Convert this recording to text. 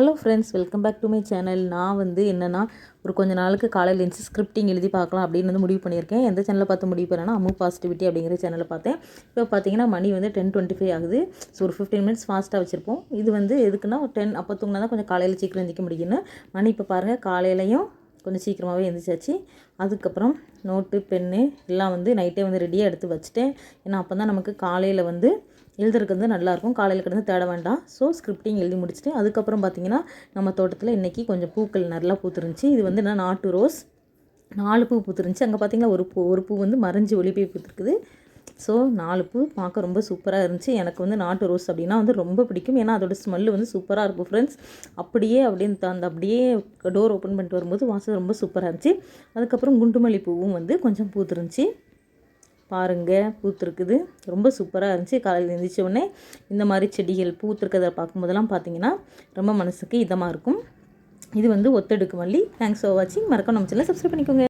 Hello friends welcome back to my channel நான் வந்து என்னென்னா ஒரு கொஞ்ச நாளுக்கு காலையில் எழுந்து ஸ்கிரிப்டிங் எழுதி பார்க்கலாம் அப்படின்னு வந்து முடிவு பண்ணியிருக்கேன். எந்த சேனலில் பார்த்து முடிவு பண்ணேன்னா அம்மு பாசிட்டிவிட்டி அப்படிங்கிற சேனலில் பார்த்தேன். இப்போ பார்த்தீங்கன்னா மணி வந்து டென் டுவெண்ட்டி ஃபைவ் ஆகுது. ஸோ ஒரு ஃபிஃப்டீன் மினிட்ஸ் ஃபாஸ்ட்டாக வச்சுருப்போம். இது வந்து எதுக்குன்னா ஒரு டென் அப்போ தூங்கினா தான் கொஞ்சம் காலையில் சீக்கிரம் எழுந்திக்க முடியும்னு. மணி இப்போ பாருங்கள் காலையிலையும் கொஞ்சம் சீக்கிரமாகவே எழுந்திரிச்சாச்சு அதுக்கப்புறம் நோட்டு பென்னு எல்லாம் வந்து நைட்டே வந்து ரெடியாக எடுத்து வச்சுட்டேன். ஏன்னா அப்போ தான் நமக்கு காலையில் வந்து எழுதுறதுக்கு வந்து நல்லாயிருக்கும் காலையில் கிடந்து தேட வேண்டாம். ஸோ ஸ்கிரிப்டிங் எழுதி முடிச்சுட்டு அதுக்கப்புறம் பார்த்தீங்கன்னா நம்ம தோட்டத்தில் இன்றைக்கி கொஞ்சம் பூக்கள் நல்லா பூத்துருந்துச்சி. இது வந்து என்ன நாட்டு ரோஸ்? நாலு பூ பூத்துருந்துச்சி. அங்கே பார்த்தீங்கன்னா ஒரு பூ ஒரு பூ வந்து மறைஞ்சி ஒளி போய் பூத்துருக்குது. ஸோ நாலு பூ பார்க்க ரொம்ப சூப்பராக இருந்துச்சு. எனக்கு வந்து நாட்டு ரோஸ் அப்படின்னா வந்து ரொம்ப பிடிக்கும். ஏன்னா அதோட ஸ்மெல்லு வந்து சூப்பராக இருக்கும் ஃப்ரெண்ட்ஸ் அப்படியே அப்படின்னு அந்த அப்படியே டோர் ஓப்பன் பண்ணிட்டு வரும்போது வாசம் ரொம்ப சூப்பராக இருந்துச்சு. அதுக்கப்புறம் குண்டுமல்லி பூவும் வந்து கொஞ்சம் பூத்துருந்துச்சு. பாருங்கள் பூத்துருக்குது. ரொம்ப சூப்பராக இருந்துச்சு. காலையில் எழுந்திரிச்ச உடனே இந்த மாதிரி செடிகள் பூத்துருக்கிறத பார்க்கும்போதெல்லாம் பார்த்தீங்கன்னா ரொம்ப மனசுக்கு இதமாக இருக்கும். இது வந்து ஒத்தடுக்கு மல்லி. தேங்க்ஸ் ஃபார் வாட்சிங் மறக்காம நம்ம சேனல் சப்ஸ்கிரைப் பண்ணிக்கோங்க.